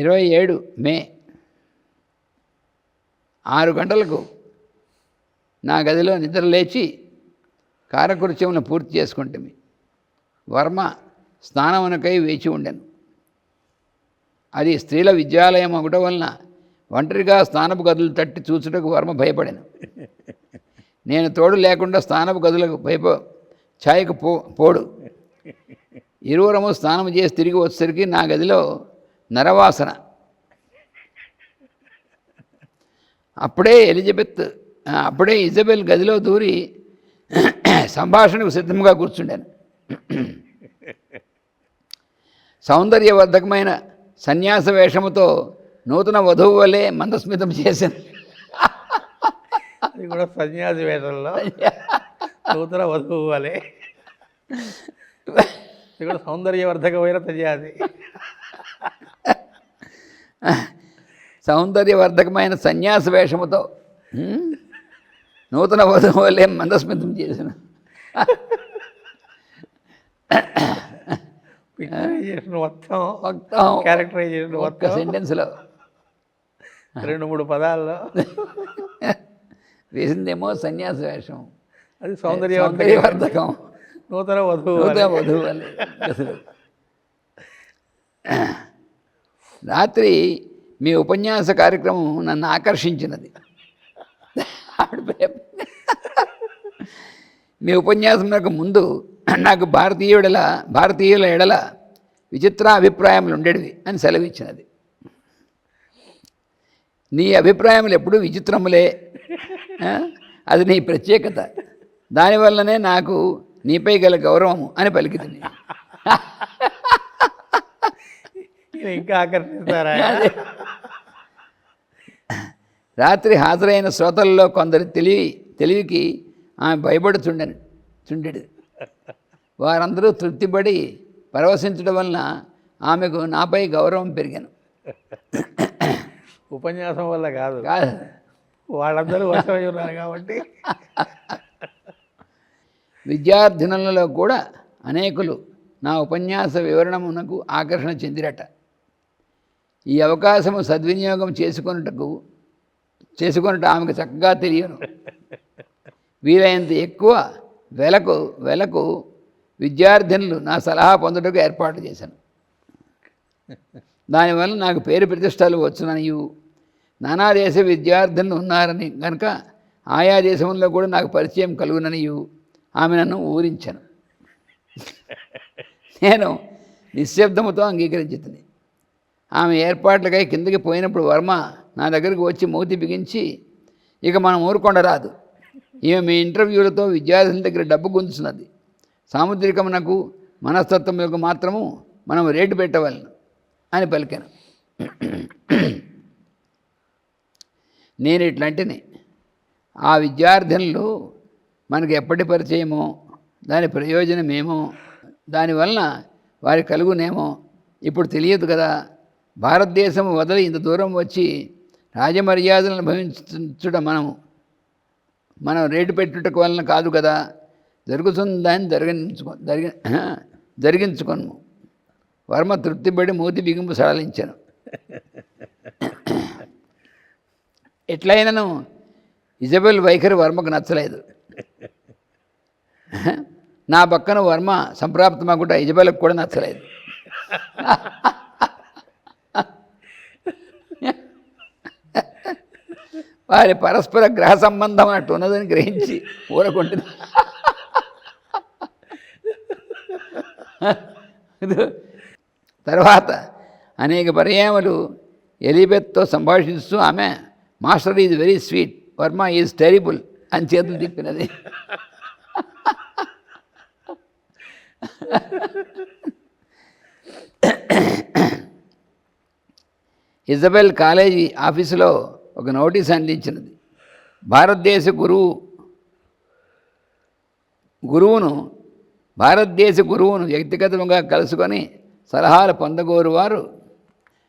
ఇరవై ఏడు మే. ఆరు గంటలకు నా గదిలో నిద్ర లేచి కారకృత్యములను పూర్తి చేసుకుంటుంది వర్మ స్నానమునకై వేచి ఉండెను. అది స్త్రీల విద్యాలయం ఒకటం వలన ఒంటరిగా స్నానపు గదులు తట్టి చూచుటకు వర్మ భయపడాను. నేను తోడు లేకుండా స్నానపు గదులకు భయప ఛాయకు పో పోడు. ఇరువురము స్నానం చేసి తిరిగి వచ్చేసరికి నా గదిలో నరవాసన. అప్పుడే ఎలిజబెత్ అప్పుడే ఇజబెల్ గదిలో దూరి సంభాషణకు సిద్ధంగా కూర్చుండాను. సౌందర్యవర్ధకమైన సన్యాస వేషముతో నూతన వధువు వలె మందస్మితం చేశాను. అది కూడా సన్యాసి వేషంలో? నూతన వధువు వలె? ఇది కూడా సౌందర్యవర్ధకమైన సన్యాసి. సౌందర్యవర్ధకమైన సన్యాస వేషముతో నూతన వధువు వలె మందస్మితం చేశాను పిక్చరైజేషన్ మొత్తం మొత్తం క్యారెక్టరైజేషన్ ఒక్క సెంటెన్స్లో రెండు మూడు పదాల్లో. వేసిందేమో సన్యాస వేషం. అది సౌందర్యవర్ధక. సౌందర్యవర్ధకం. నూతన వధువు నూతన. వధువు అసలు. రాత్రి మీ ఉపన్యాస కార్యక్రమం నన్ను ఆకర్షించినది. మీ ఉపన్యాసం నాకు ముందు నాకు భారతీయుడల భారతీయుల ఎడల విచిత్ర అభిప్రాయములు ఉండేవి అని సెలవిచ్చినది. నీ అభిప్రాయములు ఎప్పుడూ విచిత్రములే అది నీ ప్రత్యేకత. దానివల్లనే నాకు నీపై గల గౌరవము అని పలికింది. ఈయన ఇంకా ఆకర్షిస్తారా రాత్రి హాజరైన శ్రోతల్లో కొందరి తెలివి తెలివికి ఆమె భయపడుచుండను చుండెడు వారందరూ తృప్తిపడి పరవశించడం వలన ఆమెకు నాపై గౌరవం పెరిగాను. ఉపన్యాసం వల్ల కాదు. కాదు. వాళ్ళందరూ వశమై ఉన్నారు కాబట్టి. విద్యార్థినులలో కూడా అనేకులు నా ఉపన్యాస వివరణమునకు ఆకర్షణ చెందిరట. ఈ అవకాశము సద్వినియోగం చేసుకున్నటకు చేసుకున్నట్టు ఆమెకు చక్కగా తెలియను. వీలైనంత ఎక్కువ వెలకు వెలకు విద్యార్థినులు నా సలహా పొందుటకు ఏర్పాటు చేశాను. దానివల్ల నాకు పేరు ప్రతిష్టలు వచ్చుననియు. నానా దేశ విద్యార్థులు ఉన్నారని కనుక ఆయా దేశంలో కూడా నాకు పరిచయం కలుగుననియు. ఆమె నన్ను ఊరించాను. నేను నిశ్శబ్దముతో అంగీకరించుతుంది ఆమె ఏర్పాట్లకై కిందకి పోయినప్పుడు వర్మ నా దగ్గరికి వచ్చి మూతి బిగించి ఇక మనం ఊరుకొండరాదు ఈమె మీ ఇంటర్వ్యూలతో విద్యార్థుల దగ్గర డబ్బు గుంజుతున్నది. సాముద్రికమునకు మనస్తత్వం యొక్క మాత్రము మనం రేటు పెట్టవలను అని పలికాను. నేను ఇట్లాంటిని. ఆ విద్యార్థినులు మనకు ఎప్పటి పరిచయమో దాని ప్రయోజనమేమో దానివలన వారి కలుగునేమో ఇప్పుడు తెలియదు కదా. భారతదేశం వదిలి ఇంత దూరం వచ్చి రాజమర్యాదలను అనుభవించడం మనము మనం రేటు పెట్టుటకు వలన కాదు కదా. జరుగుతుందని జరిగించుకో జరిగి జరిగించుకోను వర్మ తృప్తిపడి మూతి బిగింపు సడలించాను. ఎట్లయినను? ఇజబెల్ వైఖరి వర్మకు నచ్చలేదు. నా పక్కన వర్మ సంప్రాప్తమగుట ఇజబెల్కి కూడా నచ్చలేదు. వారి పరస్పర గ్రహ సంబంధం అన్నట్టు ఉన్నదని గ్రహించి ఊరకుంటుంది తర్వాత అనేక పర్యాములు ఎలిబెత్తో సంభాషిస్తూ ఆమె master is very sweet Varma is terrible అని చేతులు తిప్పినది. ఇజబెల్ కాలేజీ ఆఫీసులో ఒక నోటీస్ అందించినది. భారతదేశ గురువు గురువును భారతదేశ గురువును వ్యక్తిగతంగా కలుసుకొని సలహాలు పొందగోరు వారు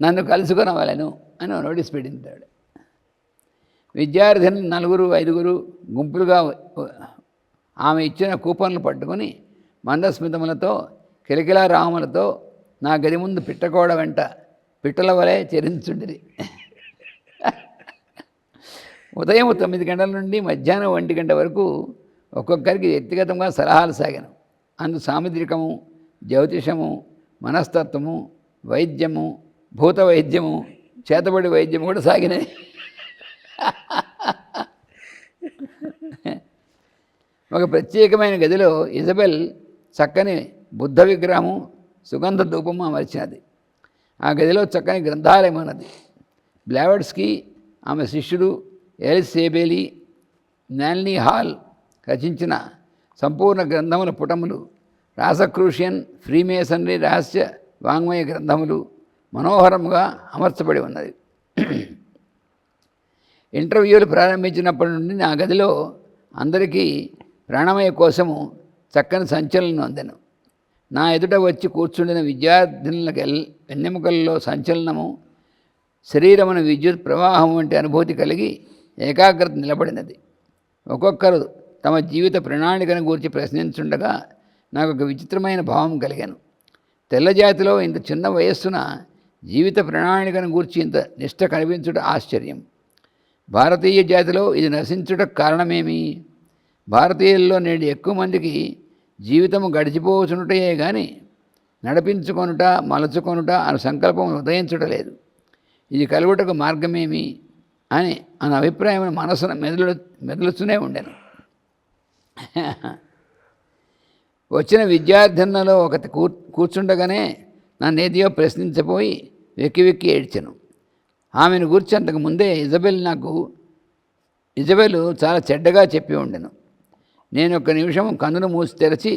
నన్ను కలుసుకొనవలను అని నోటీస్ పెట్టింటాడు. విద్యార్థిని నలుగురు ఐదుగురు గుంపులుగా ఆమె ఇచ్చిన కూపన్లు పట్టుకొని మందస్మితములతో కిలకిలా రాములతో నా గది ముందు పిట్టకోడ వెంట పిట్టల వలె చెరించుండిరి. ఉదయం తొమ్మిది గంటల నుండి మధ్యాహ్నం ఒంటి గంట వరకు ఒక్కొక్కరికి వ్యక్తిగతంగా సలహాలు సాగాను. అందు సాముద్రికము జ్యోతిషము మనస్తత్వము వైద్యము భూత వైద్యము చేతబడి వైద్యము కూడా సాగినాయి. ఒక ప్రత్యేకమైన గదిలో ఇజబెల్ చక్కని బుద్ధ విగ్రహము సుగంధ ధూపము అమర్చినది. ఆ గదిలో చక్కని గ్రంథాలయం ఉన్నది. బ్లావెడ్స్కి ఆమె శిష్యుడు ఎల్ సేబేలి నాల్నీ హాల్ రచించిన సంపూర్ణ గ్రంథముల పుటములు రాసక్రూషియన్ ఫ్రీమేసనరీ రహస్య వాంగ్మయ గ్రంథములు మనోహరముగా అమర్చబడి ఉన్నది. ఇంటర్వ్యూలు ప్రారంభించినప్పటి నుండి నా గదిలో అందరికీ ప్రాణమయ కోసము చక్కని సంచలనం అందెను. నా ఎదుట వచ్చి కూర్చుండిన విద్యార్థినులకు ఎల్ వెన్నెముకల్లో సంచలనము శరీరమున విద్యుత్ ప్రవాహం వంటి అనుభూతి కలిగి ఏకాగ్రత నిలబడినది. ఒక్కొక్కరు తమ జీవిత ప్రణాళికను గురించి ప్రశ్నించుండగా నాకు ఒక విచిత్రమైన భావం కలిగాను. తెల్లజాతిలో ఇంత చిన్న వయస్సున జీవిత ప్రణాళికను గూర్చి ఇంత నిష్ట కనిపించుట ఆశ్చర్యం. భారతీయ జాతిలో ఇది నశించుట కారణమేమి? భారతీయుల్లో నేడు ఎక్కువ మందికి జీవితము గడిచిపోచునుటయే కానీ నడిపించుకొనుట మలచుకొనుట అను సంకల్పం ఉదయించుటలేదు ఇది కలుగుటకు మార్గమేమి? అని అన్న అభిప్రాయం మనసును మెదలు మెదలుస్తూనే ఉండేను వచ్చిన విద్యార్థినులలో ఒకటి కూర్ కూర్చుండగానే నన్ను ఏదియో ప్రశ్నించబోయి వెక్కి వెక్కి ఏడ్చాను. ఆమెను గురించి అంతకు ముందే ఇజబెల్ నాకు ఇజబెల్ చాలా చెడ్డగా చెప్పి ఉండెను. నేను ఒక నిమిషం కన్నును మూసి తెరచి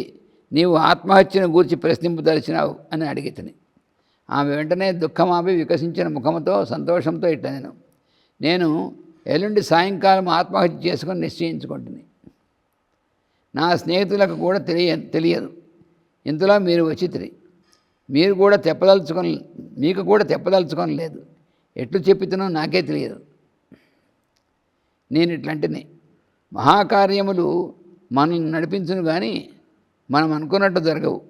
నీవు ఆత్మహత్యను గూర్చి ప్రశ్నింపదలిచినావు అని అడిగితని. ఆమె వెంటనే దుఃఖమాపి వికసించిన ముఖంతో సంతోషంతో ఇట్ట నేను నేను ఎల్లుండి సాయంకాలం ఆత్మహత్య చేసుకొని నిశ్చయించుకుంటుంది. నా స్నేహితులకు కూడా తెలియ తెలియదు. ఇంతలో మీరు వచ్చితిరి మీరు కూడా తెప్పదలుచుకొని మీకు కూడా తెప్పదలుచుకొని లేదు. ఎట్లు చెప్పితేనో నాకే తెలియదు. నేను ఇట్లాంటిని. మహాకార్యములు మనల్ని నడిపించును కానీ మనం అనుకున్నట్టు జరగవు.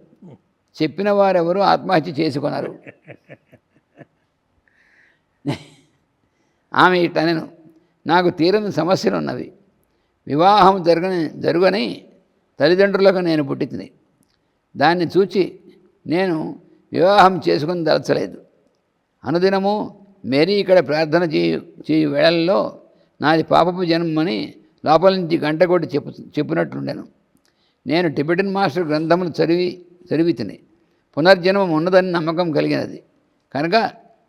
చెప్పిన వారెవరు ఆత్మహత్య చేసుకున్నారు ఆమె ఇట్లనెను నాకు తీరని సమస్యలు ఉన్నవి వివాహం జరగని జరుగని తల్లిదండ్రులకు నేను పుట్టింది. దాన్ని చూచి నేను వివాహం చేసుకుని దలచలేదు అనుదినము మేరీ ఇక్కడ ప్రార్థన చేయు చేయు వేళల్లో నాది పాపపు జన్మని లోపల నుంచి గంట కొట్టి చెప్పు చెప్పినట్లుండెను. నేను టిబెటన్ మాస్టర్ గ్రంథములు చదివి చదివి తిని పునర్జన్మం ఉన్నదని నమ్మకం కలిగినది. కనుక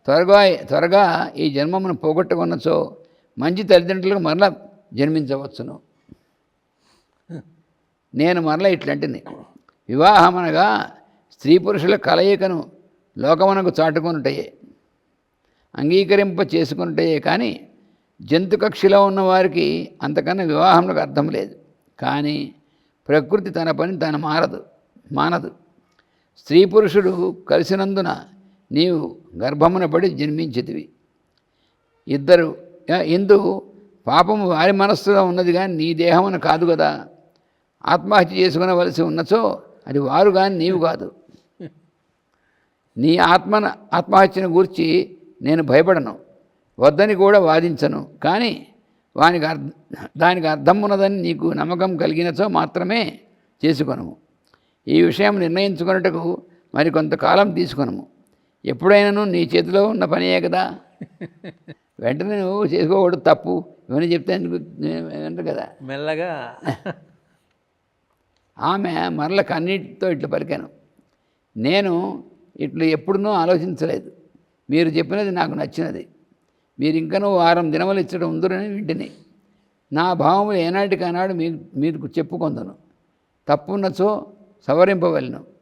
త్వరగా త్వరగా ఈ జన్మమును పోగొట్టుకున్నచో మంచి తల్లిదండ్రులకు మరలా జన్మించవచ్చును. నేను మరలా ఇట్లాంటిని. వివాహం అనగా స్త్రీ పురుషుల కలయికను లోకమునకు చాటుకొనుటయే. అంగీకరింప చేసుకున్నటయే కానీ జంతు కక్షిలో ఉన్నవారికి అంతకన్నా వివాహంలోకి అర్థం లేదు. కానీ ప్రకృతి తన పని తన మారదు మానదు. స్త్రీ పురుషుడు కలిసినందున నీవు గర్భమున పడి జన్మించితివి. ఇద్దరు ఎందుకు పాపము వారి మనస్సులో ఉన్నది కానీ నీ దేహమున కాదు కదా ఆత్మహత్య చేసుకునవలసి ఉన్నచో అది వారు కానీ నీవు కాదు. నీ ఆత్మన ఆత్మహత్యను గూర్చి నేను భయపడను వద్దని కూడా వాదించను. కానీ వానికి అర్థ దానికి అర్థం ఉన్నదని నీకు నమ్మకం కలిగినచో మాత్రమే చేసుకొనము. ఈ విషయం నిర్ణయించుకున్నట్టుకు మరి కొంతకాలం తీసుకొనము. ఎప్పుడైనాను నీ చేతిలో ఉన్న పనియే కదా. వెంటనే నువ్వు చేసుకోకూడదు తప్పు. ఇవన్నీ చెప్తే ఎందుకు కదా. మెల్లగా. ఆమె మరల కన్నీటితో ఇట్లా పలికాను. నేను ఇట్లా ఎప్పుడునూ ఆలోచించలేదు. మీరు చెప్పినది నాకు నచ్చినది. మీరు ఇంకనూ వారం దినములు ఇచ్చడం ఉందరని వింటిని. నా భావములు ఏనాటికనాడు మీకు మీకు చెప్పుకొందను తప్పున్నచో సవరింపవలను.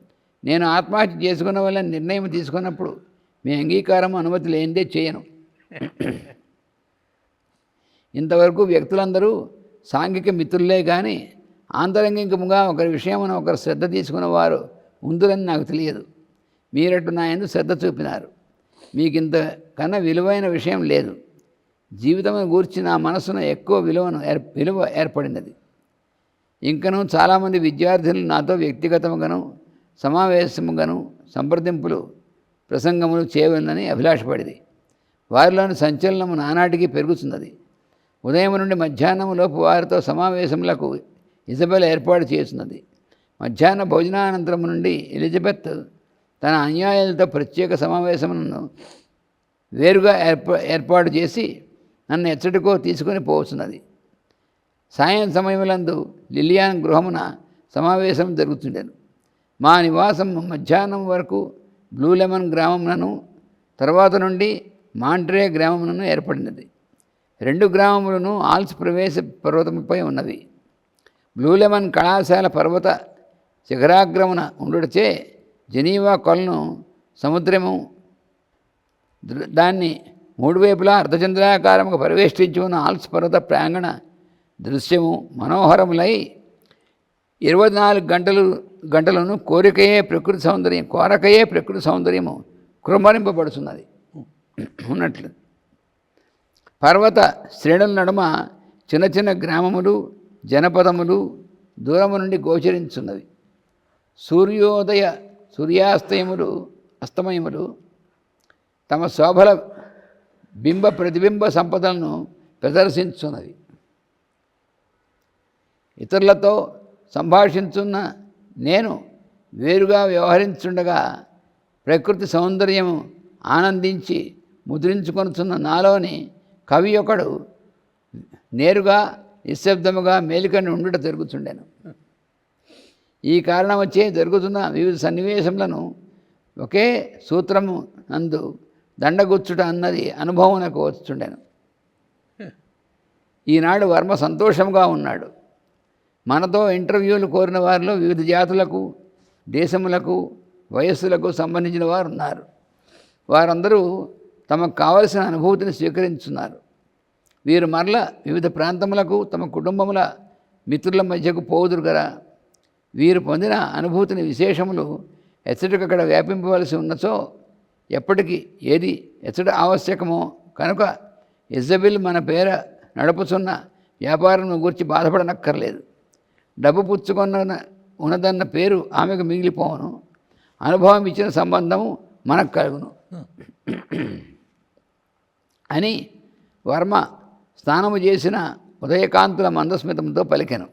నేను ఆత్మహత్య చేసుకున్న వల్ల నిర్ణయం తీసుకున్నప్పుడు మీ అంగీకారం అనుమతి లేనిదే చేయను. ఇంతవరకు వ్యక్తులందరూ సాంఘిక మిత్రులే కానీ ఆంతరంగికముగా ఒకరి విషయమున ఒకరు శ్రద్ధ తీసుకున్న వారు నాకు తెలియదు. మీరట్టు నా ఎందు శ్రద్ధ చూపినారు. మీకు ఇంత కన్నా విలువైన విషయం లేదు. జీవితం గూర్చి నా మనసున ఎక్కువ విలువను ఏర్ విలువ ఏర్పడినది. ఇంకను చాలామంది విద్యార్థులు నాతో వ్యక్తిగతముగాను సమావేశముగాను సంప్రదింపులు ప్రసంగములు చేయవలనని అభిలాషపడింది. వారిలోని సంచలనము నానాటికి పెరుగుతున్నది ఉదయం నుండి మధ్యాహ్నం లోపు వారితో సమావేశములకు ఇజబెల్ ఏర్పాటు చేస్తున్నది మధ్యాహ్న భోజనానంతరం నుండి ఎలిజబెత్ తన అన్యాయాలతో ప్రత్యేక సమావేశములను వేరుగా ఏర్పా ఏర్పాటు చేసి నన్ను ఎచ్చటికో తీసుకొని పోవచ్చున్నది. సాయం సమయములందు లిలియాన్ గృహమున సమావేశం జరుగుతుండెను మా నివాసం మధ్యాహ్నం వరకు బ్లూ లెమన్ గ్రామములను తర్వాత నుండి మాంట్రే గ్రామములను ఏర్పడినది. రెండు గ్రామములను ఆల్స్ ప్రవేశ పర్వతముపై ఉన్నది. బ్లూ లెమన్ కళాశాల పర్వత శిఖరాగ్రమణ ఉండుటచే జనీవా కొలను సముద్రము దాన్ని మూడు వైపులా అర్ధచంద్రాకారముగా పరివేష్టించి ఉన్న ఆల్స్ పర్వత ప్రాంగణ దృశ్యము మనోహరములై ఇరవై నాలుగు గంటలు గంటలను కోరికయే ప్రకృతి సౌందర్యం కోరకయే ప్రకృతి సౌందర్యము కృమరింపబడుతున్నది ఉన్నట్లు. పర్వత శ్రేణుల నడుమ చిన్న చిన్న గ్రామములు జనపదములు దూరము నుండి గోచరించున్నవి సూర్యోదయ సూర్యాస్తయములు అస్తమయములు తమ శోభల బింబ ప్రతిబింబ సంపదలను ప్రదర్శించున్నవి ఇతరులతో సంభాషించున్న నేను వేరుగా వ్యవహరించుండగా ప్రకృతి సౌందర్యం ఆనందించి ముద్రించుకొనుచున్న నాలోని కవి ఒకడు నేరుగా నిశ్శబ్దముగా మేలికని ఉండుట జరుగుతుండెను ఈ కారణం వచ్చే జరుగుతున్న వివిధ సన్నివేశములను ఒకే సూత్రము నందు దండగుచ్చుట అన్నది అనుభవమునకు వచ్చుండెను ఈనాడు వర్మ సంతోషంగా ఉన్నాడు. మనతో ఇంటర్వ్యూలు కోరిన వారిలో వివిధ జాతులకు దేశములకు వయస్సులకు సంబంధించిన వారు ఉన్నారు. వారందరూ తమకు కావలసిన అనుభూతిని స్వీకరించున్నారు. వీరు మరల వివిధ ప్రాంతములకు తమ కుటుంబముల మిత్రుల మధ్యకు పోదురు కదా వీరు పొందిన అనుభూతిని విశేషములు ఎచ్చటికక్కడ వ్యాపింపవలసి ఉన్నచో ఎప్పటికీ ఏది ఎచ్చట ఆవశ్యకమో కనుక ఇజబిల్ మన పేర నడుపుచున్న వ్యాపారం గురించి బాధపడనక్కర్లేదు. డబ్బు పుచ్చుకున్న ఉన్నదన్న పేరు ఆమెకు మిగిలిపోవను. అనుభవం ఇచ్చిన సంబంధము మనకు కలుగును. అని వర్మ స్నానము చేసిన ఉదయకాంతుల మందస్మితంతో పలికెను.